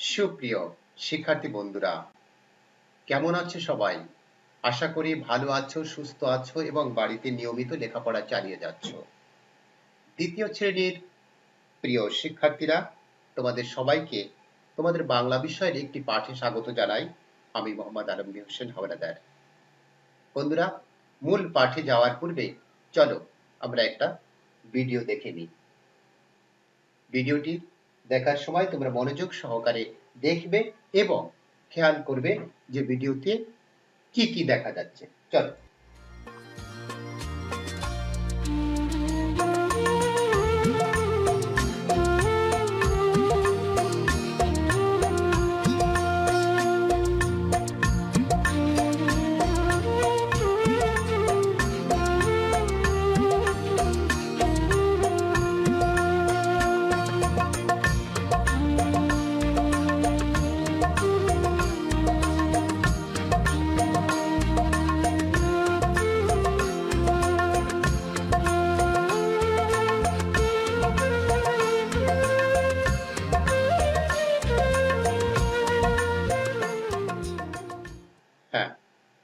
সুপ্রিয় শিক্ষার্থী বন্ধুরা, কেমন আছো সবাই? আশা করি ভালো আছো, সুস্থ আছো এবং বাড়িতে নিয়মিত লেখাপড়া চালিয়ে যাচ্ছ। দ্বিতীয় শ্রেণির প্রিয় শিক্ষার্থীরা, তোমাদের সবাইকে তোমাদের বাংলা বিষয়ের একটি পাঠে স্বাগত জানাই আমি মোহাম্মদ আলমগীর হোসেন হাওলাদার। বন্ধুরা, মূল পাঠে যাওয়ার পূর্বে চলো আমরা একটা ভিডিও দেখে নিই। ভিডিওটি দেখার সময় তোমরা মনোযোগ সহকারে দেখবে এবং খেয়াল করবে যে ভিডিওতে কি কি দেখা যাচ্ছে। চলো।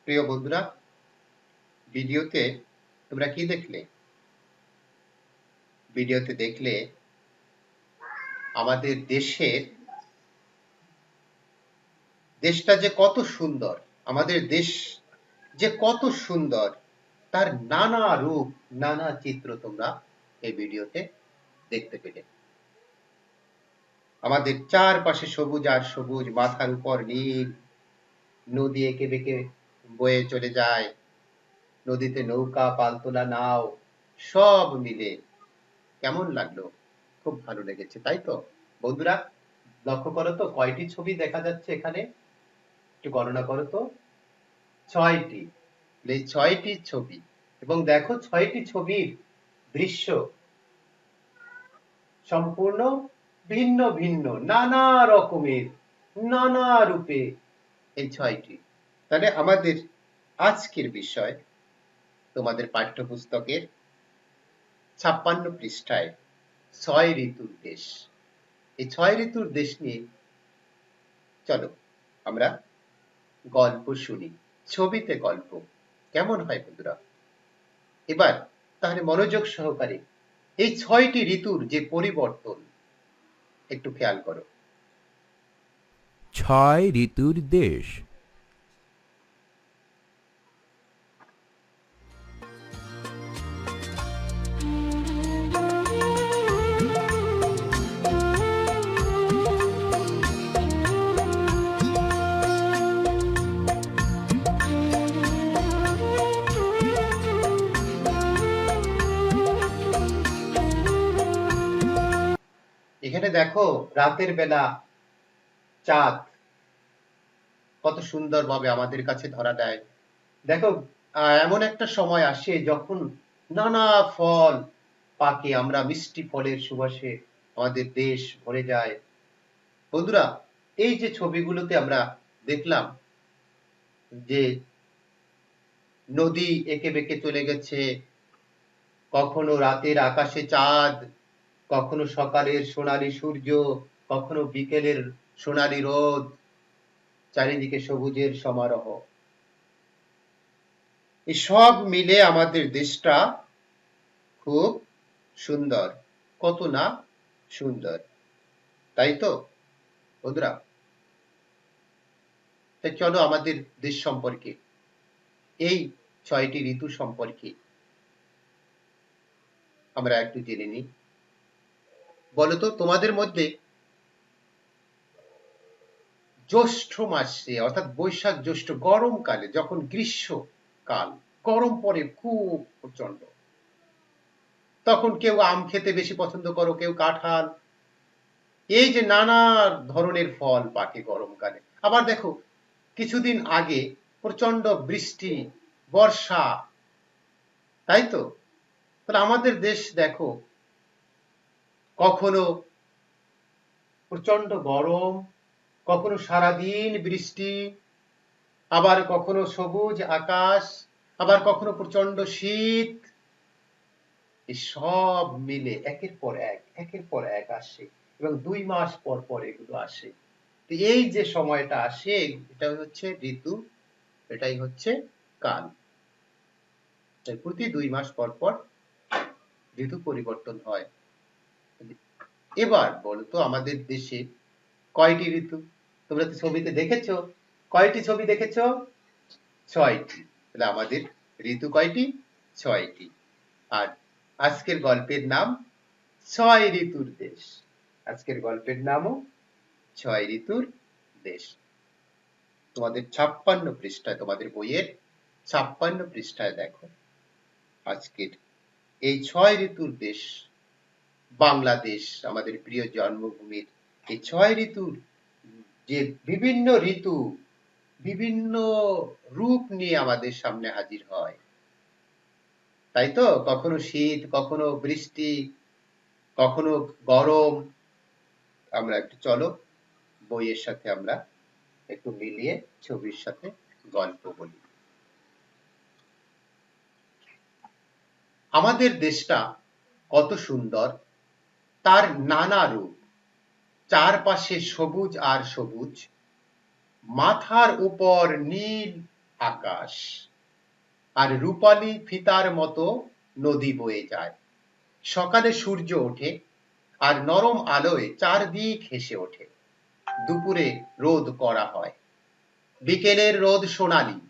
প্রিয় বন্ধুরা, ভিডিওতে তোমরা কি দেখলে? ভিডিওতে দেখলে আমাদের দেশের, দেশটা যে কত সুন্দর, আমাদের দেশ যে কত সুন্দর, তার নানা রূপ, নানা চিত্র তোমরা এই ভিডিওতে দেখতে পেলে। আমাদের চারপাশে সবুজ আর সবুজ, মাথার উপর নীল, নদী এঁকে বেঁকে বয়ে চলে যায়। নদীতে নৌকা, পালতোলা, নাও, সব মিলে। কেমন লাগল? খুব ভালো লেগেছে, তাই তো? বন্ধুরা, লক্ষ্য করো তো, কয়টি ছবি দেখা যাচ্ছে এখানে? একটু গণনা করো তো। ছয়টি, এই ছয়টি ছবি। এবং দেখো, ছয়টি ছবির দৃশ্য সম্পূর্ণ ভিন্ন ভিন্ন, নানা রকমের, নানা রূপে এই ছয়টি। তাহলে আমাদের আজকের বিষয় তোমাদের পাঠ্যপুস্তকের ছাপ্পান্ন পৃষ্ঠায় ছয় ঋতুর দেশ। এই ছয় ঋতুর দেশ নিয়ে চলো আমরা গল্প শুনি, ছবিতে গল্প। কেমন হয় বন্ধুরা? এবার তাহলে মনোযোগ সহকারে এই ছয়টি ঋতুর যে পরিবর্তন, একটু খেয়াল করো। ছয় ঋতুর দেশ। এখানে দেখো, রাতের বেলা চাঁদ কত সুন্দরভাবে আমাদের কাছে ধরা দেয়। দেখো এমন একটা সময় আসে যখন নানা ফল পাকে, আমরা মিষ্টি ফলের সুবাসে আমাদের দেশ ভরে যায়। বন্ধুরা, এই যে ছবিগুলোতে আমরা দেখলাম যে নদী এঁকে বেঁকে চলে গেছে, কখনো রাতের আকাশে চাঁদ কখনো সকালের সোনালী সূর্য, কখনো বিকেলের সোনালী রোদ, চারিদিকে সবুজের সমারোহ। সব মিলে আমাদের দেশটা খুব সুন্দর। কত না সুন্দর, তাই তো? বন্ধুরা, তাই চলো আমাদের দেশ সম্পর্কে, এই ছয়টি ঋতু সম্পর্কে আমরা একটু জেনে নিই। বলতো, তোমাদের মধ্যে জ্যৈষ্ঠ মাসে অর্থাৎ বৈশাখ জ্যৈষ্ঠ, গরমকালে, যখন গ্রীষ্মকাল, গরম পড়ে খুব প্রচণ্ড তখন কেউ আম খেতে বেশি পছন্দ করো, কেউ কাঁঠাল। এই যে নানা ধরনের ফল পাকে গরমকালে। আবার দেখো, কিছুদিন আগে প্রচণ্ড বৃষ্টি, বর্ষা, তাই তো? তাহলে আমাদের দেশ দেখো কখনো প্রচণ্ড গরম, কখনো সারাদিন বৃষ্টি, আবার কখনো সবুজ আকাশ, আবার কখনো প্রচণ্ড শীত। সব মিলে একের পর এক, একের পর এক আসে এবং দুই মাস পর পর এগুলো আসে। তো এই যে সময়টা আসে এটা হচ্ছে ঋতু, এটাই হচ্ছে কাল। প্রতি দুই মাস পর পর ঋতু পরিবর্তন হয়। এবার বলতো আমাদের দেশে কয়টি ঋতু? তোমরা তো ছবিতে দেখেছ? কয়টি ছবি দেখেছ? ছয়টি। তাহলে আমাদের ঋতু কয়টি? ছয়টি। আর আজকের গল্পের নাম ছয় ঋতুর দেশ। আজকের গল্পের নামও ছয় ঋতুর দেশ। তোমাদের ছাপ্পান্ন পৃষ্ঠায়, তোমাদের বইয়ের ছাপ্পান্ন পৃষ্ঠায় দেখো, আজকের এই ছয় ঋতুর দেশ বাংলাদেশ, আমাদের প্রিয় জন্মভূমির এই ছয় ঋতুর যে বিভিন্ন ঋতু, বিভিন্ন রূপ নিয়ে আমাদের সামনে হাজির হয়। তাই তো? কখনো শীত, কখনো বৃষ্টি, কখনো গরম। আমরা একটু চলো, বইয়ের সাথে আমরা একটু মিলিয়ে ছবির সাথে গল্প বলি। আমাদের দেশটা কত সুন্দর তার নানা রূপ। চারপাশে সবুজ আর সবুজ, মাথার উপর নীল আকাশ, আর রূপালী ফিতার মতো নদী বয়ে যায়। সকালে সূর্য ওঠে আর নরম আলোয় চারদিক হেসে ওঠে। দুপুরে রোদ করা হয়। বিকেলের রোদ সোনালি,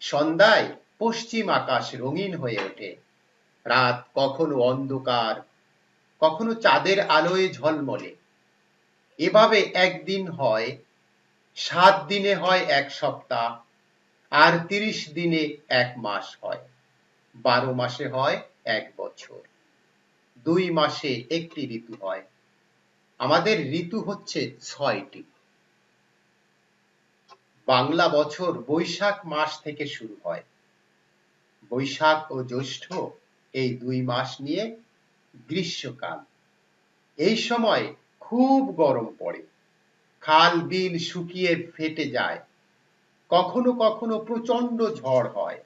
সন্ধ্যায় পশ্চিম আকাশ রঙিন হয়ে ওঠে। রাত কখনো অন্ধকার কখনো চাঁদের আলোয় ঝলমলে। এভাবে একদিন হয়, সাত দিনে হয় এক সপ্তাহ, আর তিরিশ দিনে এক মাস হয়। বারো মাসে হয় এক বছর। দুই মাসে একটি ঋতু হয়। আমাদের ঋতু হচ্ছে ছয়টি। বাংলা বছর বৈশাখ মাস থেকে শুরু হয়। বৈশাখ ও জ্যৈষ্ঠ এই দুই মাস নিয়ে গ্রীষ্মকাল। এই সময় খুব গরম পড়ে। খাল বিল শুকিয়ে ফেটে যায়। কখনো কখনো প্রচণ্ড ঝড় হয়।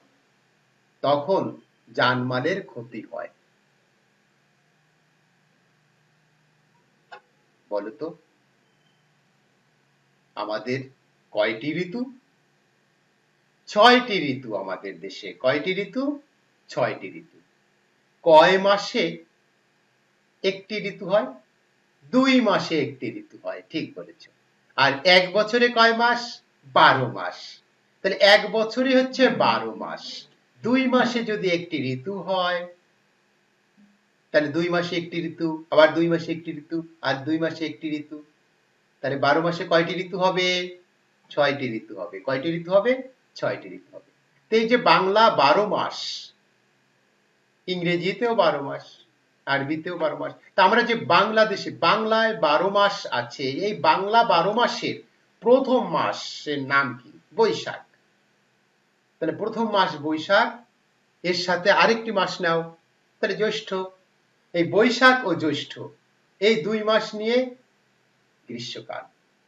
তখন জানমালের ক্ষতি হয়। বলতো, আমাদের কয়টি ঋতু? ছয়টি ঋতু আমাদের দেশে। কয়টি ঋতু? ছয়টি ঋতু। কয় মাসে একটি ঋতু হয়, দুই মাসে একটি ঋতু হয়, ঠিক বলেছ। আর এক বছরে কয় মাস? বারো মাস। তাহলে এক বছরে হচ্ছে বারো মাস। দুই মাসে যদি একটি ঋতু হয়, তাহলে দুই মাসে একটি ঋতু, আবার দুই মাসে একটি ঋতু, আর দুই মাসে একটি ঋতু। তাহলে বারো মাসে কয়টি ঋতু হবে? ছয়টি ঋতু হবে। কয়টি ঋতু হবে? ছয়টি ঋতু হবে। তো এই যে বাংলা বারো মাস, ইংরেজিতেও বারো মাস আরবিতেও বারো মাস। তা আমরা যে বাংলাদেশে, বাংলায় বারো মাস আছে, এই বাংলা বারো মাসের প্রথম মাসের নাম কি? বৈশাখ। তাহলে প্রথম মাস বৈশাখ, এর সাথে আরেকটি মাস নাও, তাহলে জ্যৈষ্ঠ। এই বৈশাখ ও জ্যৈষ্ঠ, এই দুই মাস নিয়ে গ্রীষ্মকাল।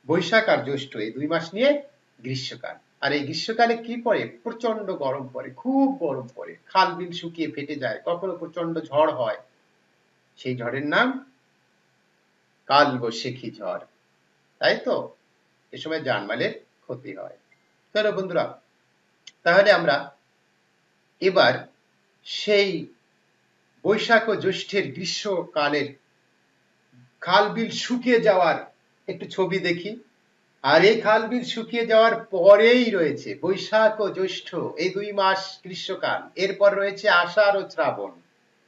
বৈশাখ আর জ্যৈষ্ঠ, এই দুই মাস নিয়ে গ্রীষ্মকাল। আর এই গ্রীষ্মকালে কি পড়ে? প্রচণ্ড গরম পড়ে, খুব গরম পড়ে। খাল বিল শুকিয়ে ফেটে যায়, কখনো প্রচণ্ড ঝড় হয়। সেই ঝড়ের নাম কাল বৈশাখী ঝড়। তাই তো? এ সময় জানমালের ক্ষতি হয়। চলো বন্ধুরা, তাহলে আমরা এবার সেই বৈশাখ ও জ্যৈষ্ঠের গ্রীষ্মকালের খাল বিল শুকিয়ে যাওয়ার একটু ছবি দেখি। আর এই খাল বিল শুকিয়ে যাওয়ার পরেই রয়েছে বৈশাখ ও জ্যৈষ্ঠ, এই দুই মাস গ্রীষ্মকাল। এরপর রয়েছে আষাঢ় ও শ্রাবণ,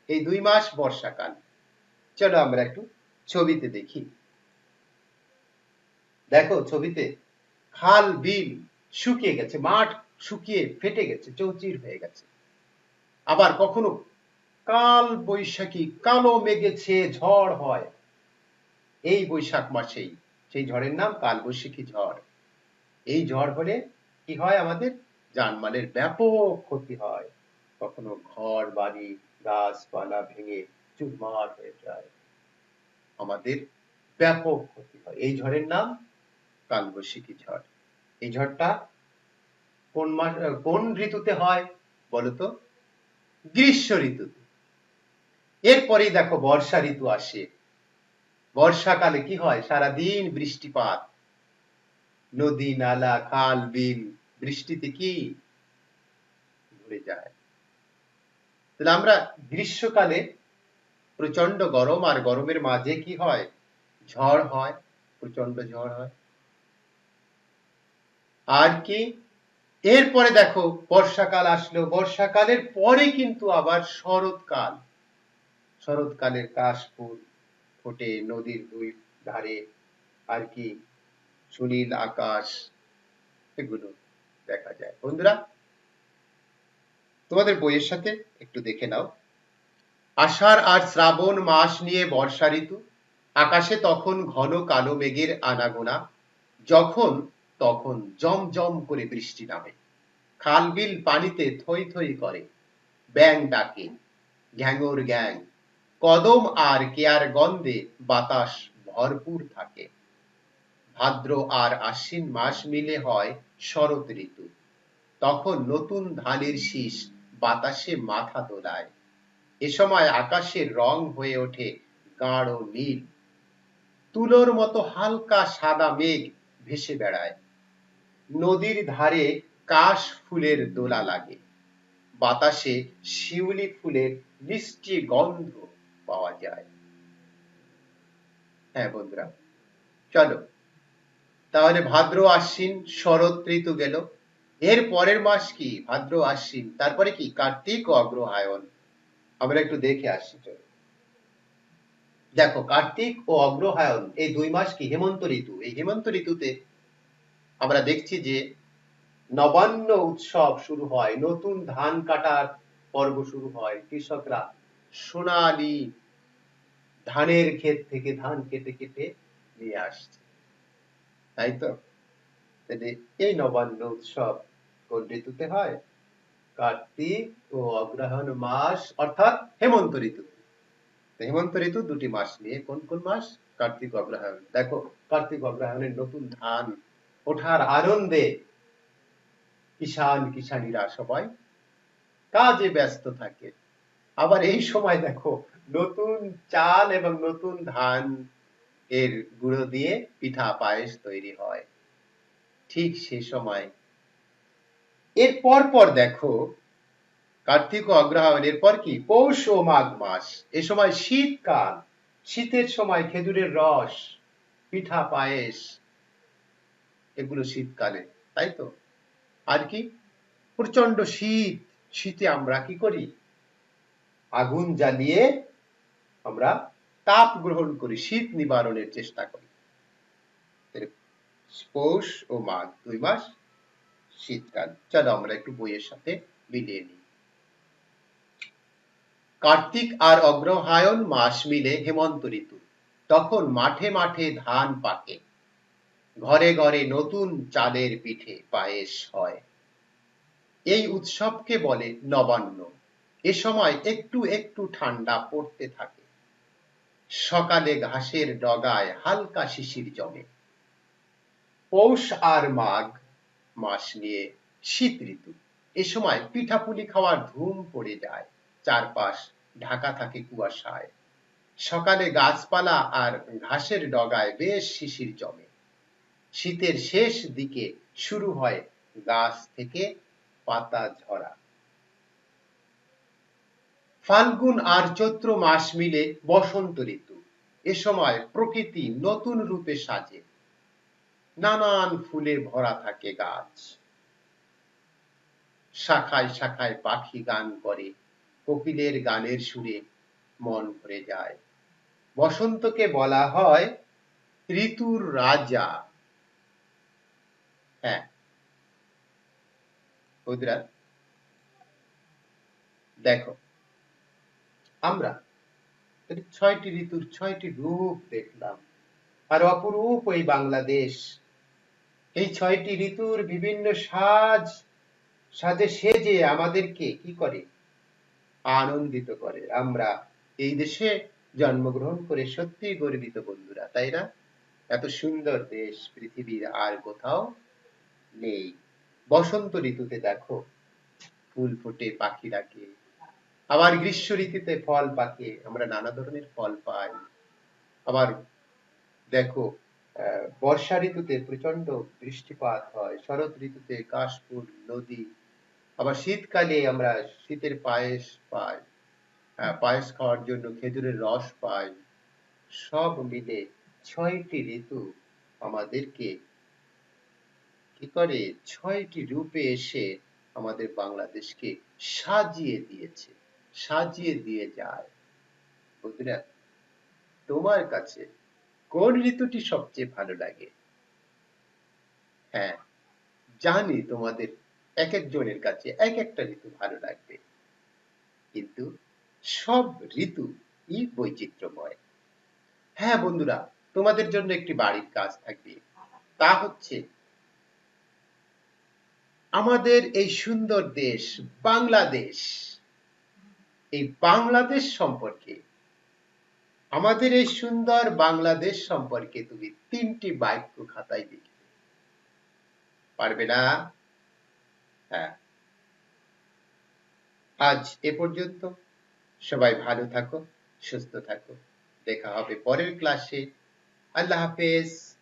এই দুই মাস বর্ষাকাল। চলো আমরা একটু ছবিতে দেখি। দেখো ছবিতে খাল, বিল শুকিয়ে গেছে, মাঠ শুকিয়ে ফেটে গেছে, চৌচির হয়ে গেছে। আবার কখনো কাল বৈশাখী, কালো মেঘেছে ঝড় হয়। এই বৈশাখ মাসেই, সেই ঝড়ের নাম কাল বৈশাখী ঝড়। এই ঝড় হলে কি হয় আমাদের? জানমালের ব্যাপক ক্ষতি হয়। কখনো ঘর, বাড়ি, গাছপালা ভেঙে চুরমার হয়ে যায়। আমাদের ব্যাপক ক্ষতি হয়। এই ঝড়ের নাম কালবৈশাখী ঝড়। এই ঝড়টা কোন মাস কোন ঋতুতে হয় বলতো? গ্রীষ্ম ঋতুতে। এরপরেই দেখো বর্ষা ঋতু আসে। বর্ষাকালে কি হয়? সারাদিন বৃষ্টিপাত। নদী, নালা, খাল, বিল, বৃষ্টিতে কি? ভরে যায়। তাহলে আমরা গ্রীষ্মকালে প্রচণ্ড গরম আর গরমের মাঝে কি হয়? ঝড় হয় প্রচণ্ড ঝড় হয়। আর কি? এরপরে দেখো, বর্ষাকাল আসলো। বর্ষাকালের পরে কিন্তু আবার শরৎকাল। শরৎকালের কাশফুল ফোটে নদীর দুই ধারে। আর কি? সুনীল, আকাশ, এগুলো দেখা যায়। বন্ধুরা, তোমাদের বইয়ের সাথে একটু দেখে নাও। আষাঢ় আর শ্রাবণ মাস নিয়ে বর্ষা ঋতু। আকাশে তখন ঘন কালো মেঘের আনাগোনা। যখন, তখন জমজম করে বৃষ্টি নামে। খালবিল পানিতে থই থই করে। ব্যাং ডাকে, ঘ্যাঙর গ্যাং। কদম আর কেয়ার গন্ধে বাতাস ভরপুর থাকে। ভাদ্র আর আশ্বিন মাস মিলে হয় শরৎ ঋতু। তখন নতুন ধানের শীষ বাতাসে মাথা দোলায়। এ সময় আকাশের রং হয়ে ওঠে গাঢ় নীল। তুলোর মতো হালকা সাদা মেঘ ভেসে বেড়ায়। নদীর ধারে কাশ ফুলের দোলা লাগে। বাতাসে শিউলি ফুলের মিষ্টি গন্ধ পাওয়া যায়। হ্যাঁ বন্ধুরা, চলো। তাহলে ভাদ্র আশ্বিন শরৎ ঋতু গেল। এর পরের মাস কি? ভাদ্র আশ্বিন। তারপরে কি? কার্তিক অগ্রহায়ণ। আমরা একটু দেখে আসি দেখো, কার্তিক ও অগ্রহায়ণ, এই দুই মাস কি? হেমন্ত ঋতু। এই হেমন্ত ঋতুতে আমরা দেখছি যে নবান্ন উৎসব শুরু হয়, নতুন ধান কাটার পর্ব শুরু হয়, কৃষকরা সোনালি ধানের ক্ষেত থেকে ধান কেটে কেটে নিয়ে আসছে। তাই তো? এই নবান্ন উৎসব কোন ঋতুতে হয়? কার্তিক ও অগ্রহায়ণ মাস অর্থাৎ হেমন্ত ঋতু। হেমন্ত ঋতু দুটি মাস নিয়ে কোন কোন মাস? কার্তিক অগ্রহায়ণ। দেখো, কার্তিক অগ্রহায়ণের নতুন ধান ওঠার আনন্দে কিষান কিষানীরা সবাই কাজে ব্যস্ত থাকে। আবার এই সময় দেখো, নতুন চাল এবং নতুন ধান এর গুঁড়ো দিয়ে পিঠা পায়েস তৈরি হয়। ঠিক সে সময় এর পর পর দেখো, কার্তিক ও অগ্রহায়ণের পর কি? পৌষ ও মাঘ মাস। এ সময় শীতকাল, শীতের সময় খেজুরের রস, পিঠা পায়েস, এগুলো শীতকালে, তাই তো? আর কি? প্রচণ্ড শীত। শীতে আমরা কি করি? আগুন জ্বালিয়ে আমরা তাপ গ্রহণ করি, শীত নিবারণের চেষ্টা করি। পৌষ ও মাঘ, দুই মাস শীতকাল। চলো আমরা একটু বইয়ের সাথে মিলিয়ে নিই। কার্তিক আর অগ্রহায়ণ মাস মিলে হেমন্ত ঋতু। তখন মাঠে মাঠে ধান পাকে। ঘরে ঘরে নতুন চালের পিঠে পায়েস হয়। এই উৎসবকে বলে নবান্ন। এ সময় একটু একটু ঠান্ডা পড়তে থাকে। সকালে ঘাসের ডগায় হালকা শিশির জমে। পৌষ আর মাঘ মাস নিয়ে শীত ঋতু। এ সময় পিঠাপুলি খাওয়ার ধুম পড়ে যায়। চারপাশ ঢাকা থাকে কুয়াশায়। সকালে গাছপালা আর ঘাসের ডগায় বেশ শিশির জমে। শীতের শেষ দিকে শুরু হয় গাছ থেকে পাতা ঝরা। ফাল্গুন আর চৈত্র মাস মিলে বসন্ত ঋতু। এ সময় প্রকৃতি নতুন রূপে সাজে। নানান ফুলে ভরা থাকে গাছ। শাখায় শাখায় পাখি গান করে, কোকিলের গানের সুরে মন ভরে যায়। বসন্তকে বলা হয় ঋতুর রাজা। হ্যাঁ। দেখো, আমরা ছয়টি ঋতুর ছয়টি রূপ দেখলাম। আর অপরূপ এই বাংলাদেশ এই ছয়টি ঋতুর বিভিন্ন সাজ, সাজে সেজে আমাদেরকে কি করে? আনন্দিত করে। আমরা এই দেশে জন্মগ্রহণ করে সত্যি গর্বিত বন্ধুরা, তাই না? এত সুন্দর দেশ, পৃথিবীর আর কোথাও নেই। বসন্ত ঋতুতে দেখো, ফুল ফোটে পাখি ডাকে আবার গ্রীষ্ম ঋতুতে ফল পাকে, আমরা নানা ধরনের ফল পাই। আবার দেখো বর্ষা ঋতুতে প্রচণ্ড বৃষ্টিপাত হয়, শরৎ ঋতুতে কাশফুল, নদী, আবার শীতকালে আমরা শীতের পায়েস পাই পায়েস খাওয়ার জন্য খেজুরের রস পাই, সব মিলে ছয়টি ঋতু আমাদেরকে কি করে? ছয়টি রূপে এসে আমাদের বাংলাদেশকে সাজিয়ে দিয়েছে, সাজিয়ে দিয়ে যায়। বন্ধুরা, তোমার কাছে কোন ঋতুটি সবচেয়ে ভালো লাগে? হ্যাঁ জানি তোমাদের এক একজনের কাছে এক একটা ঋতু ভালো লাগবে। কিন্তু সব ঋতু ই বৈচিত্র্যময়। হ্যাঁ বন্ধুরা, তোমাদের জন্য একটি বাড়ির কাজ থাকবে। তা হচ্ছে আমাদের এই সুন্দর দেশ বাংলাদেশ। এই বাংলাদেশ সম্পর্কে আমাদের এই সুন্দর বাংলাদেশ সম্পর্কে তুমি তিনটি বাক্য খাতায় লিখবে পারবে না? হ্যাঁ। আজ এ পর্যন্ত। সবাই ভালো থাকো, সুস্থ থাকো। দেখা হবে পরের ক্লাসে। আল্লাহ হাফেজ।